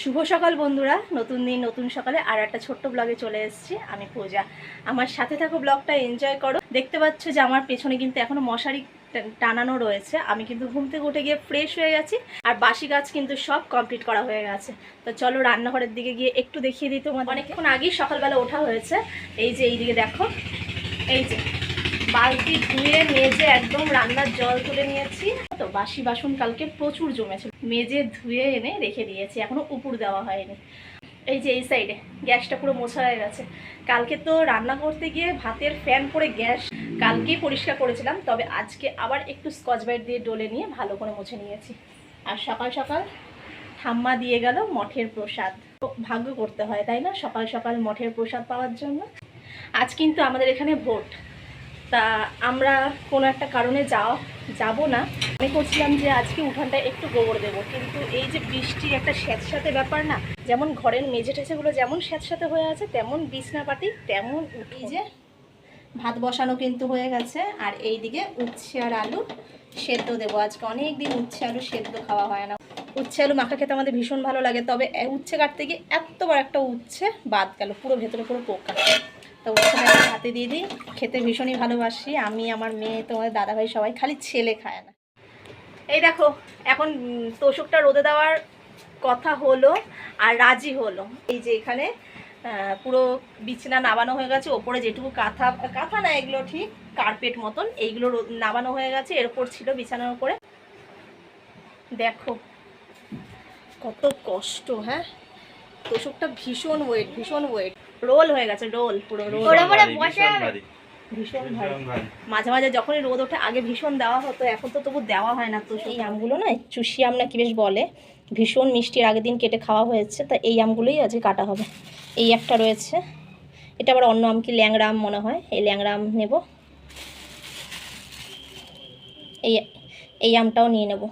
শুভ সকাল বন্ধুরা। নতুন দিন, নতুন সকালে আর একটা ছোট্ট ব্লগে চলে এসেছি আমি পূজা। আমার সাথে থাকো ব্লগটা এনজয় করো। দেখতে পাচ্ছ যে আমার পেছনে কিন্তু এখনও মশারি টানানো রয়েছে। আমি কিন্তু ঘুম থেকে উঠে গিয়ে ফ্রেশ হয়ে গেছি আর বাসি গাছ কিন্তু সব কমপ্লিট করা হয়ে গেছে। তো চলো রান্নাঘরের দিকে গিয়ে একটু দেখিয়ে দিই তোমার অনেকক্ষণ আগেই সকালবেলা ওঠা হয়েছে। এই যে এইদিকে দেখো। এই যে বালতি ধুয়ে মেজে একদম রান্নার জল তুলে নিয়েছি। তো বাসি বাসন কালকে প্রচুর জমেছে। মেজে ধুয়ে এনে রেখে দিয়েছি, এখনও উপর দেওয়া হয়নি। এই যে এই সাইডে গ্যাসটা পুরো মোছা হয়ে গেছে। কালকে তো রান্না করতে গিয়ে ভাতের ফ্যান করে গ্যাস। কালকেই পরিষ্কার করেছিলাম, তবে আজকে আবার একটু স্কচ ব্রাইট দিয়ে ডলে নিয়ে ভালো করে মুছে নিয়েছি। আর সকাল সকাল ঠাম্মা দিয়ে গেল মঠের প্রসাদ। ভাগ্য করতে হয়, তাই না? সকাল সকাল মঠের প্রসাদ পাওয়ার জন্য। আজ কিন্তু আমাদের এখানে ভোট। তা আমরা কোনো একটা কারণে যাওয়া যাব না। আমি করছিলাম যে আজকে উঠানটায় একটু গোবর দেবো, কিন্তু এই যে বৃষ্টি একটা স্যাঁতস্যাঁতে ব্যাপার না, যেমন ঘরের মেঝে টেঝেগুলো যেমন স্যাঁতস্যাঁতে হয়ে আছে, তেমন বিছনাপাতি, তেমন এই যে ভাত বসানো কিন্তু হয়ে গেছে, আর এই দিকে উচ্ছে আর আলু সেদ্ধ দেবো। আজকে অনেক দিন উচ্ছে, আলু সেদ্ধ খাওয়া হয় না। উচ্ছে, আলু মাখা খেতে আমাদের ভীষণ ভালো লাগে, তবে উচ্ছে কাটতে গিয়ে এত বড় একটা উচ্ছে বাদ গেল, পুরো ভেতরে পুরো পোকা। তো উচ্ছেটা একটু হাতে দিয়ে দিই। খেতে ভীষণই ভালোবাসি। আমি, আমার মেয়ে, তোমাদের দাদাভাই সবাই খালি ছেলে খায় না। এই দেখো, এখন তোষকটা রোদে দেওয়ার কথা হলো আর রাজি হলো। এই যে এখানে পুরো বিছানা নামানো হয়ে গেছে। ওপরে যেটুকু কাঁথা কাঁথা না, এগুলো ঠিক কার্পেট মতন, এইগুলো নামানো হয়ে গেছে। এর উপর ছিল বিছানার উপরে দেখো, কত কষ্ট হ্যাঁ? তোষকটা ভীষণ ওয়েট ভীষণ ওয়েট রোল হয়ে গেছে রোল পুরো রোল। ওরা ভীষণ বসে ভীষণ ভারী। মাঝে মাঝে যখনই রোদ ওঠে আগে ভীষণ দেওয়া হতো এখন তো তবু দেওয়া হয় না তো। সেই আমগুলো না চুষি আম না কি বেশ বলে ভীষণ মিষ্টির আগের দিন কেটে খাওয়া হয়েছে তা এই আমগুলোই আজকে কাটা হবে। এই একটা রয়েছে এটা আবার অন্য আম কি ল্যাংড়া আম মনে হয় এই ল্যাংড়া আম নেব। এই এই আমটাও নিয়ে নেব।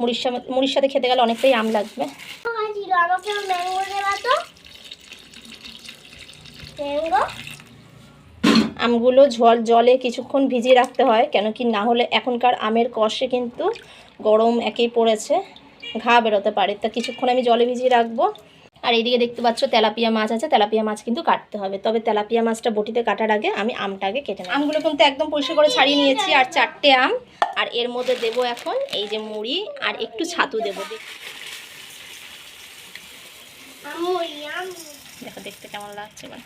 মুড়ির সাথে মুড়ির সাথে খেতে গেলে অনেকটাই আম লাগবে। ম্যাঙ্গো তো। আমগুলো জল জলে কিছুক্ষণ ভিজিয়ে রাখতে হয় কেন কি না হলে এখনকার আমের কষে কিন্তু গরম একেই পড়েছে ঘা বেরোতে পারে। তা কিছুক্ষণ আমি জলে ভিজিয়ে রাখব। আর এইদিকে দেখতে পাচ্ছ তেলাপিয়া মাছ আছে তেলাপিয়া মাছ কিন্তু কাটতে হবে। তবে তেলাপিয়া মাছটা বটিতে কাটার আগে আমি আমটা আগে কেটে নেব। আমগুলো কিন্তু একদম পরিষ্কার করে ছাড়িয়ে নিয়েছি আর চারটে আম। আর এর মধ্যে দেব এখন এই যে মুড়ি আর একটু ছাতু দেবো। দেখো দেখতে কেমন লাগছে এবার।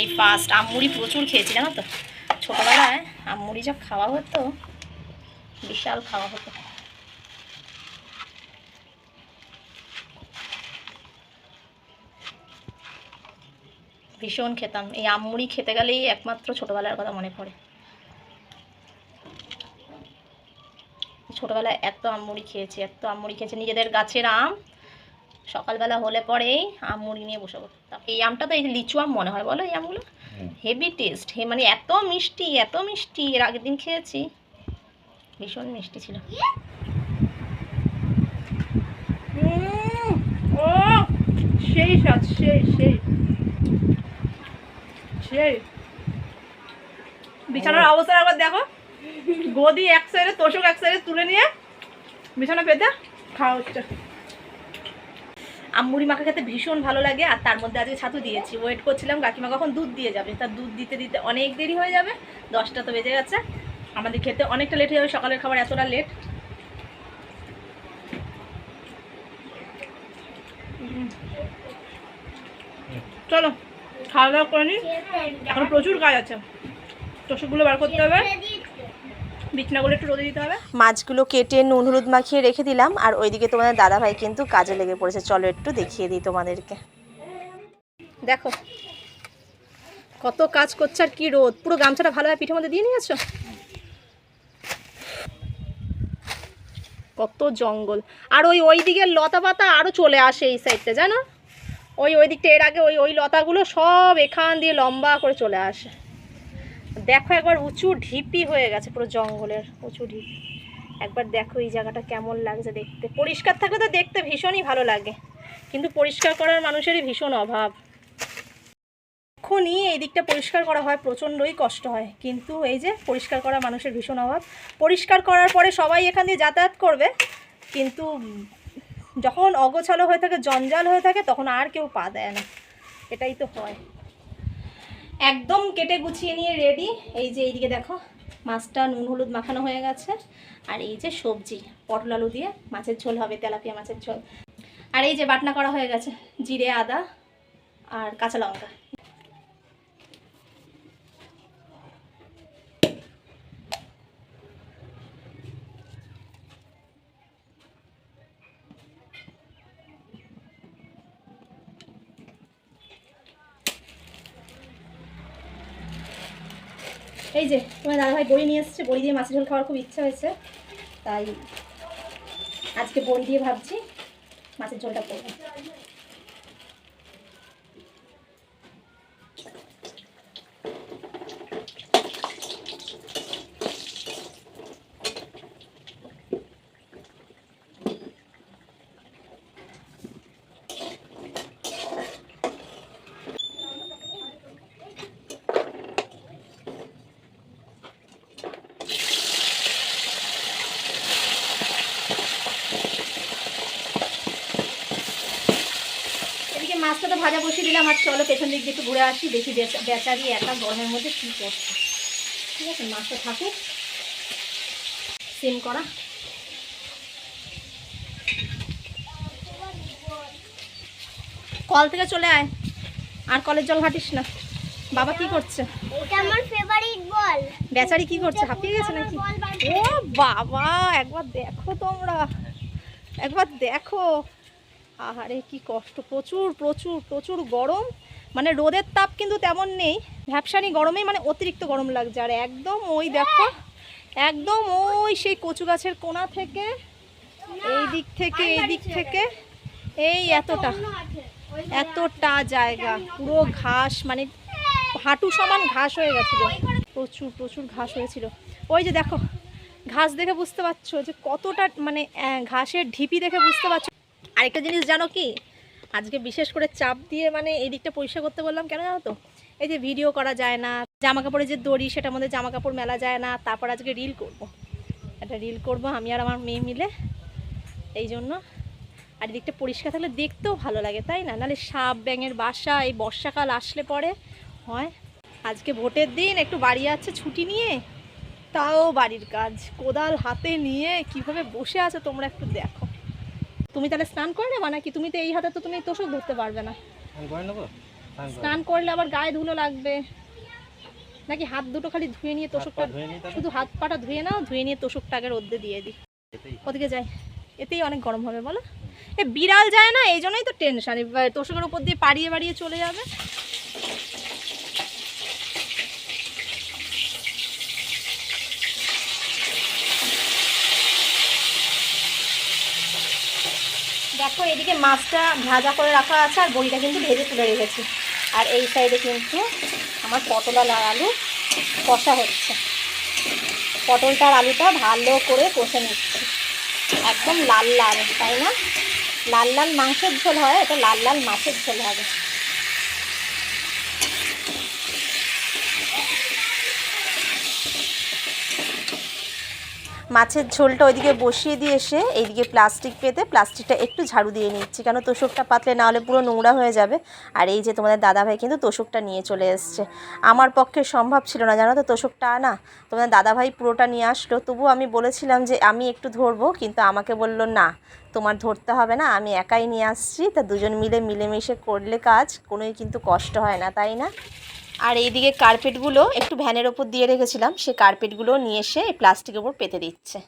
এই ফার্স্ট আমুড়ি প্রচুর খেয়েছি, জানো তো? ছোটোবেলায় আমুড়ি যা খাওয়া হতো, বিশাল খাওয়া হতো। ভীষণ খেতাম। এই আমুড়ি খেতে গেলেই একমাত্র ছোটোবেলার কথা মনে পড়ে। ছোটোবেলায় এত আমুড়ি খেয়েছি, এত আমুড়ি খেয়েছি। নিজেদের গাছের আম সকালবেলা হলে পরেই আম মুড়ি নিয়ে বসে পড়তাম এই আমটা তো এই লিচু আম মনে হয় বলো এই আমগুলো? হেভি টেস্ট হে মানে এত মিষ্টি এত মিষ্টি এর আগের দিন খেয়েছি। ভীষণ মিষ্টি ছিল। ও সেই স্বাদ সেই সেই। সেই। বিছানার অবস্থা একবার দেখো। গদি এক সাইডে তোষক এক সাইডে তুলে নিয়ে বিছানা পেতে খাওয়া হচ্ছে। আমুড়ি মাখা খেতে ভীষণ ভালো লাগে, আর তার মধ্যে আজকে ছাতু দিয়েছি। ওয়েট করছিলাম, কাকিমা কখন দুধ দিয়ে যাবে? তার দুধ দিতে দিতে অনেক দেরি হয়ে যাবে, দশটা তো বেজে গেছে। আমাদের খেতে অনেকটা লেট হয়ে যাবে, সকালের খাবার এতটা লেট চলো, খাওয়া দাওয়া করে নি। এখন প্রচুর কাজ আছে। তোষকগুলো বার করতে হবে। বিছনাগুলো একটু রোদে দিতে হবে। মাছগুলো কেটে নুন হলুদ মাখিয়ে রেখে দিলাম। আর ওইদিকে তোমাদের দাদাভাই কিন্তু কাজে লেগে পড়েছে। চলো একটু দেখিয়ে দিই তোমাদেরকে। দেখো, কত কাজ করছে আর কি রোদ। পুরো গামছাটা ভালোভাবে পিঠের মধ্যে দিয়ে নিয়েছো? কত জঙ্গল। আর ওই ওই দিকের লতা পাতা আরও চলে আসে এই সাইডটা জানো? ওই ওই দিকটা এর আগে ওই ওই লতাগুলো সব এখান দিয়ে লম্বা করে চলে আসে। দেখো একবার উঁচু ঢিপি হয়ে গেছে পুরো জঙ্গলের, উঁচু ঢিপি। একবার দেখো এই জায়গাটা কেমন লাগছে দেখতে। পরিষ্কার থাকলে তো দেখতে ভীষণই ভালো লাগে, কিন্তু পরিষ্কার করার মানুষেরই ভীষণ অভাব। এখনই এই দিকটা পরিষ্কার করা হয়, প্রচণ্ডই কষ্ট হয়, কিন্তু এই যে পরিষ্কার করা মানুষের ভীষণ অভাব। পরিষ্কার করার পরে সবাই এখান দিয়ে যাতায়াত করবে, কিন্তু যখন অগোছালো হয়ে থাকে, জঞ্জাল হয়ে থাকে, তখন আর কেউ পা দেয় না। এটাই তো হয়। একদম কেটে গুছিয়ে নিয়ে রেডি এই যে এইদিকে দেখো, মাছটা নুন, হলুদ মাখানো হয়ে গেছে। আর এই যে সবজি, পটল আলু দিয়ে মাছের ঝোল হবে, তেলাপিয়া মাছের ঝোল। আর এই যে বাটনা করা হয়ে গেছে, জিরে, আদা আর কাঁচা লঙ্কা। এই যে, তোমার দাদাভাই বড়ি নিয়ে এসছে, বড়ি দিয়ে মাছের ঝোল খাওয়ার খুব ইচ্ছা হয়েছে। তাই আজকে বড়ি দিয়ে ভাবছি মাছের ঝোলটা করব এদিকে মাছটা তো ভাজা বসিয়ে দিলাম আর চলো পেছন দিক দিয়ে একটু ঘুরে আসি দেখি বেচা- বেচারি একা গরমের মধ্যে কী করছে। ঠিক আছে মাছটা থাকুক। সিম করা। কল থেকে চলে আয়। আর কলের জল ঘাটিস না। বাবা কি করছে? এটা আমার ফেভারিট বল। বেচারি কি করছে? হাঁপিয়ে গেছে নাকি? ও বাবা একবার দেখো তোমরা। একবার দেখো। আহারে কি কষ্ট। প্রচুর প্রচুর প্রচুর গরম। মানে রোদের তাপ কিন্তু তেমন নেই। ভ্যাপসানি গরমেই মানে অতিরিক্ত গরম লাগছে। আর একদম ওই দেখো একদম ওই সেই কচু গাছের কোনা থেকে এই দিক থেকে এই দিক থেকে এই এতটা এতটা জায়গা। পুরো ঘাস মানে হাঁটু সমান ঘাস হয়ে গেছিল। প্রচুর প্রচুর ঘাস হয়েছিল। ওই যে দেখো ঘাস দেখে বুঝতে পারছ যে কতটা মানে ঘাসের ঢিপি দেখে বুঝতে পারছ। আরেকটা জিনিস জানো কি? আজকে বিশেষ করে চাপ দিয়ে মানে এই দিকটা পরিষ্কার করতে বললাম, কেন জানো তো? এই যে ভিডিও করা যায় না জামা কাপড়ের যে দড়ি, সেটার মধ্যে জামা কাপড় মেলা যায় না, তারপর আজকে রিল করব। একটা রিল করব, আমি আর আমার মেয়ে মিলে। এই জন্য আর এদিকটা পরিষ্কার থাকলে দেখতেও ভালো লাগে, তাই না? নাহলে সাপ ব্যাঙের বাসা, এই বর্ষাকাল আসলে পরে হয়। আজকে ভোটের দিন, একটু বাড়ি আছে, ছুটি নিয়ে। তাও বাড়ির কাজ, কোদাল হাতে নিয়ে কীভাবে বসে আছো তোমরা একটু দেখো। তুমি তাহলে স্নান করে নেবা নাকি? তুমি তো এই হাতে তো তুমি তোষক ধরতে পারবে না। স্নান করলে আবার গায়ে ধুলো লাগবে। নাকি হাত দুটো খালি ধুয়ে নিয়ে তোষকটা? শুধু হাত পাটা ধুয়ে নাও ধুয়ে নিয়ে তোষকটা আগে রোদ্দে দিয়ে দিই। ওদিকে যাই। এতেই অনেক গরম হবে বলো? এ বিড়াল যায় না এই জন্যই তো টেনশন তোষকের উপর দিয়ে পাড়িয়ে বাড়িয়ে চলে যাবে। দেখো, এদিকে মাছটা ভাজা করে রাখা আছে আর বড়িটা কিন্তু ভেজে তুলে রেখেছি। আর এই সাইডে কিন্তু আমার পটল আর আলু কষা হচ্ছে। পটলটা আর আলুটা ভালো করে কষে নিচ্ছি। একদম লাল লাল, তাই না? লাল লাল মাংসের ঝোল হয়, এটা লাল লাল মাছের ঝোল হবে। মাছের ঝোলটা ওইদিকে বসিয়ে দিয়ে এসে এইদিকে প্লাস্টিক পেতে প্লাস্টিকটা একটু ঝাড়ু দিয়ে নিচ্ছি। কেন তোষকটা পাতলে না হলে পুরো নোংরা হয়ে যাবে। আর এই যে তোমাদের দাদাভাই কিন্তু তোষকটা নিয়ে চলে এসছে। আমার পক্ষে সম্ভব ছিল না, জানো তো তোষকটা আনা তোমাদের দাদাভাই পুরোটা নিয়ে আসলো। তবুও আমি বলেছিলাম যে আমি একটু ধরবো, কিন্তু আমাকে বলল, না, তোমার ধরতে হবে না, আমি একাই নিয়ে আসছি। তা দুজন মিলে মিলেমিশে করলে কাজ, কোনোই কিন্তু কষ্ট হয় না, তাই না? আর এইদিকে কার্পেটগুলো একটু ভ্যানের ওপর দিয়ে রেখেছিলাম, সে কার্পেটগুলো নিয়ে এসে এই প্লাস্টিকের ওপর পেতে দিচ্ছে।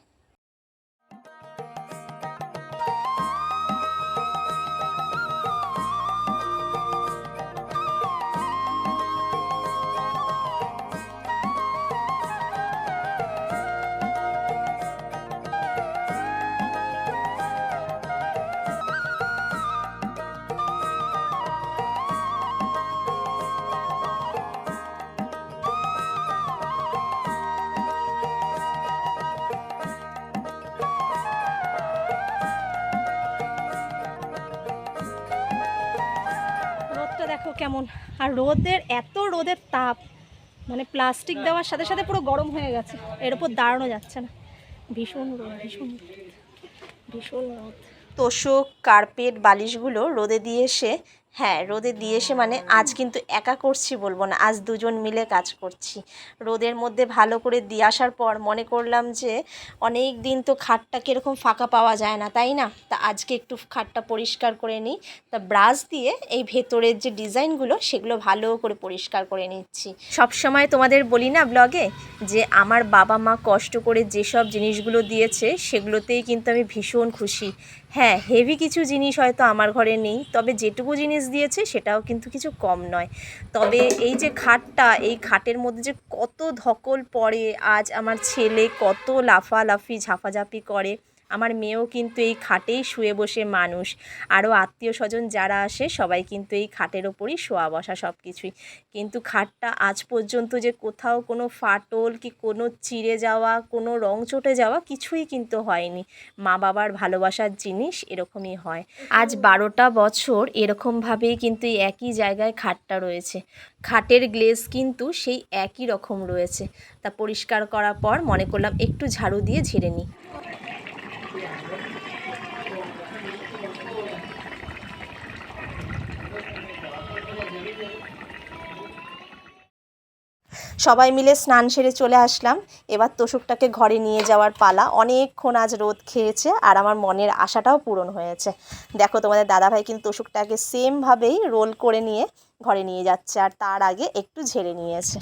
কেমন? আর রোদের, এত রোদের তাপ মানে প্লাস্টিক দেওয়ার সাথে সাথে পুরো গরম হয়ে গেছে। এর উপর দাঁড়ানো যাচ্ছে না। ভীষণ রোদ, ভীষণ ভীষণ রোদ। তোষক, কার্পেট, বালিশগুলো রোদে দিয়ে এসে হ্যাঁ রোদে দিয়ে এসে মানে আজ কিন্তু একা করছি বলব না, আজ দুজন মিলে কাজ করছি। রোদের মধ্যে ভালো করে দিয়ে আসার পর মনে করলাম যে অনেক দিন তো খাটটা কীরকম ফাঁকা পাওয়া যায় না, তাই না? তা আজকে একটু খাটটা পরিষ্কার করে নিই। তা ব্রাশ দিয়ে এই ভেতরের যে ডিজাইনগুলো সেগুলো ভালো করে পরিষ্কার করে নিচ্ছি। সব সময় তোমাদের বলি না ব্লগে যে আমার বাবা মা কষ্ট করে যেসব জিনিসগুলো দিয়েছে, সেগুলোতেই কিন্তু আমি ভীষণ খুশি। হ্যাঁ হেভি কিছু জিনিস হয়তো আমার ঘরে নেই, তবে যেটুকু জিনিস দিয়েছে সেটাও কিন্তু কিছু কম নয়। তবে এই যে খাটটা, এই খাটের মধ্যে যে কত ধকল পড়ে, আজ আমার ছেলে কত লাফালাফি, ঝাঁপাঝাঁপি করে। আমার মেয়েও কিন্তু এই খাটেই শুয়ে বসে মানুষ। আরও আত্মীয় স্বজন যারা আসে, সবাই কিন্তু এই খাটের ওপরই শোয়া বসা সব কিছুই কিন্তু খাটটা আজ পর্যন্ত যে কোথাও কোনো ফাটল কি কোনো চিড়ে যাওয়া, কোনো রং চটে যাওয়া কিছুই কিন্তু হয়নি। মা বাবার ভালোবাসার জিনিস এরকমই হয়। আজ বারোটা বছর এরকমভাবেই কিন্তু একই জায়গায় খাটটা রয়েছে। খাটের গ্লেজ কিন্তু সেই একই রকম রয়েছে। তা পরিষ্কার করার পর মনে করলাম একটু ঝাড়ু দিয়ে ঝেড়ে নিই। সবাই মিলে স্নান সেরে চলে আসলাম। এবার তোষকটাকে ঘরে নিয়ে যাওয়ার পালা। অনেকক্ষণ আজ রোদ খেয়েছে আর আমার মনের আশাটাও পূরণ হয়েছে। দেখো তোমাদের দাদাভাই কিন্তু তোষকটাকে সেমভাবেই রোল করে নিয়ে ঘরে নিয়ে যাচ্ছে আর তার আগে একটু ঝেড়ে নিয়েছে।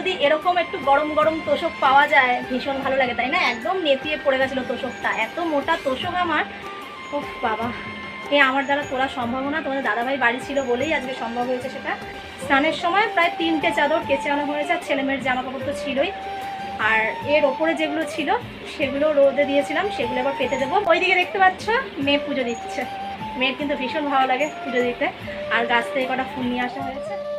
যদি এরকম একটু গরম গরম তোষক পাওয়া যায়, ভীষণ ভালো লাগে, তাই না? একদম নেতিয়ে পড়ে গেছিল তোষকটা। এত মোটা তোষক আমার। ও বাবা। এ আমার দ্বারা তোলা সম্ভব না। তোমাদের দাদাভাই বাড়ি ছিল বলেই আজকে সম্ভব হয়েছে সেটা। স্নানের সময় প্রায় তিনটে চাদর কেচে আনা হয়েছে, আর ছেলেমেয়ের জামা কাপড় তো ছিলই। আর এর ওপরে যেগুলো ছিল, সেগুলো রোদে দিয়েছিলাম, সেগুলো এবার পেতে দেবো। ওইদিকে দেখতে পাচ্ছ, মেয়ে পুজো দিচ্ছে। মেয়ের কিন্তু ভীষণ ভালো লাগে পুজো দিতে। আর গাছ থেকে কটা ফুল নিয়ে আসা হয়েছে।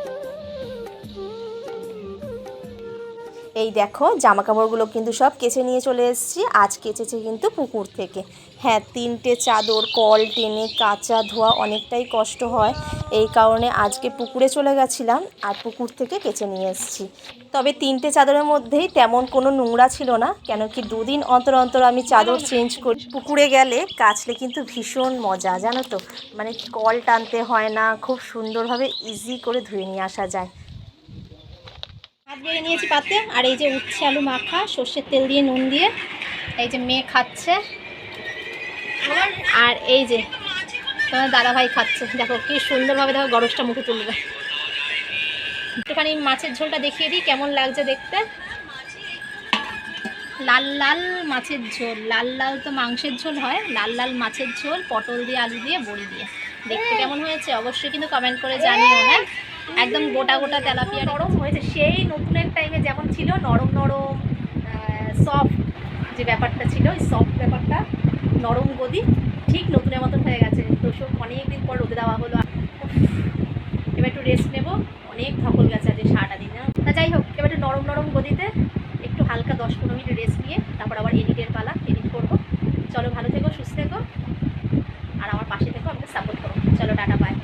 এই দেখো জামা কাপড়গুলো কিন্তু সব কেচে নিয়ে চলে এসেছি। আজ কেচেছে কিন্তু পুকুর থেকে। হ্যাঁ তিনটে চাদর, কল, টেনে, কাচা ধোয়া অনেকটাই কষ্ট হয়। এই কারণে আজকে পুকুরে চলে গেছিলাম আর পুকুর থেকে কেচে নিয়ে এসেছি। তবে তিনটে চাদরের মধ্যেই তেমন কোনো নোংরা ছিল না, কেন কি দুদিন অন্তর অন্তর আমি চাদর চেঞ্জ করি। পুকুরে গেলে কাচলে কিন্তু ভীষণ মজা, জানো তো? মানে কল টানতে হয় না, খুব সুন্দরভাবে ইজি করে ধুয়ে নিয়ে আসা যায়। ভাত বেড়ে নিয়েছি পাতে। আর এই যে উচ্ছে আলু মাখা, সর্ষের তেল দিয়ে নুন দিয়ে। এই যে মেয়ে খাচ্ছে। আর এই যে তোমার দাদাভাই খাচ্ছে। দেখো কি সুন্দরভাবে দেখো গরসটা মুখে তুলবে। একটুখানি মাছের ঝোলটা দেখিয়ে দিই, কেমন লাগছে দেখতে? লাল লাল মাছের ঝোল। লাল লাল তো মাংসের ঝোল হয়। লাল লাল মাছের ঝোল, পটল দিয়ে, আলু দিয়ে, বড়ি দিয়ে। দেখতে কেমন হয়েছে? অবশ্যই কিন্তু কমেন্ট করে জানিও হ্যাঁ একদম গোটা গোটা তেলাপিয়া। নরম হয়েছে, সেই নতুনের টাইমে যেমন ছিল নরম নরম সফট যে ব্যাপারটা ছিল ওই সফট ব্যাপারটা, নরম গদি ঠিক নতুনের মতন হয়ে গেছে। তো সব অনেক দিন পর রোদে দেওয়া হলো। এবার একটু রেস্ট নেব। অনেক ধকল গেছে আজকে সারাটা দিন? তা যাই হোক, এবার একটু নরম নরম গদিতে একটু হালকা দশ পনেরো মিনিট রেস্ট নিয়ে তারপর আবার এডিটের পালা এডিট করব। চলো ভালো থেকো, সুস্থ থেকো, আর আমার পাশে থেকো, আমাকে সাপোর্ট করো। চলো, টাটা বাই